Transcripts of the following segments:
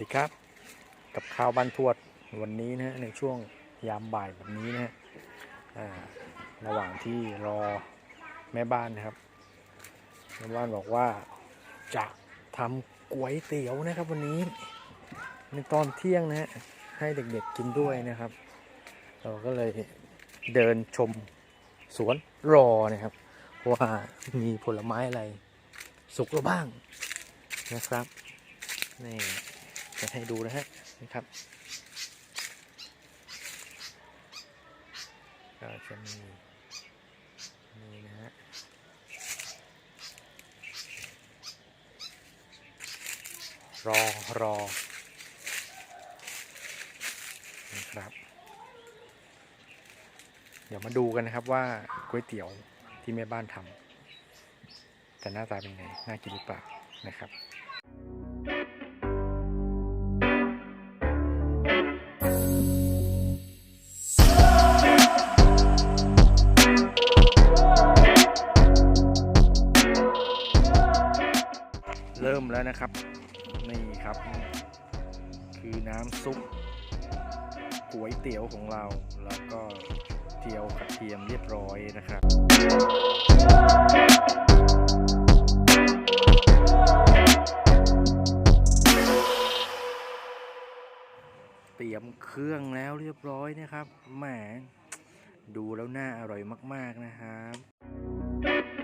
ดีครับ กับข่าวบ้านทวดวันนี้นะฮะในช่วงยามบ่ายแบบนี้นะฮะระหว่างที่รอแม่บ้านนะครับแม่บ้านบอกว่าจะทำก๋วยเตี๋ยวนะครับวันนี้ ในตอนเที่ยงนะฮะให้เด็กๆกินด้วยนะครับ เราก็เลยเดินชมสวนรอนะครับว่ามีผลไม้อะไรสุกหรือบ้างนะครับนี่ จะให้ดูนะฮะนะครับก็จะมีนี่นะฮะรอรอนะครับเดี๋ยวมาดูกันนะครับว่าก๋วยเตี๋ยวที่แม่บ้านทำจะหน้าตาเป็นไง น่ากินหรือเปล่านะครับ มแล้วนะครับ นี่ครับ คือน้ำซุปก๋วยเตี๋ยวของเราแล้วก็เจียวกระเทียมเรียบร้อยนะครับเตรียมเครื่องแล้วเรียบร้อยนะครับแหมดูแล้วน่าอร่อยมาก ๆ นะครับ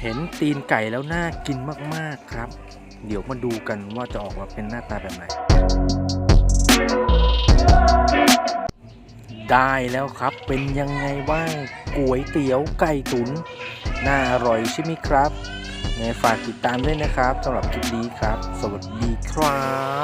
เห็นตีนไก่แล้วน่ากินมากๆครับ เดี๋ยวมาดูกันว่าจะออกมาเป็นหน้าตาแบบไหน ได้แล้วครับเป็นยังไงบ้างก๋วยเตี๋ยวไก่ตุ๋นน่าอร่อยใช่ไหมครับยังไงฝากติดตามด้วยนะครับสำหรับคลิปนี้ครับ สวัสดีครับ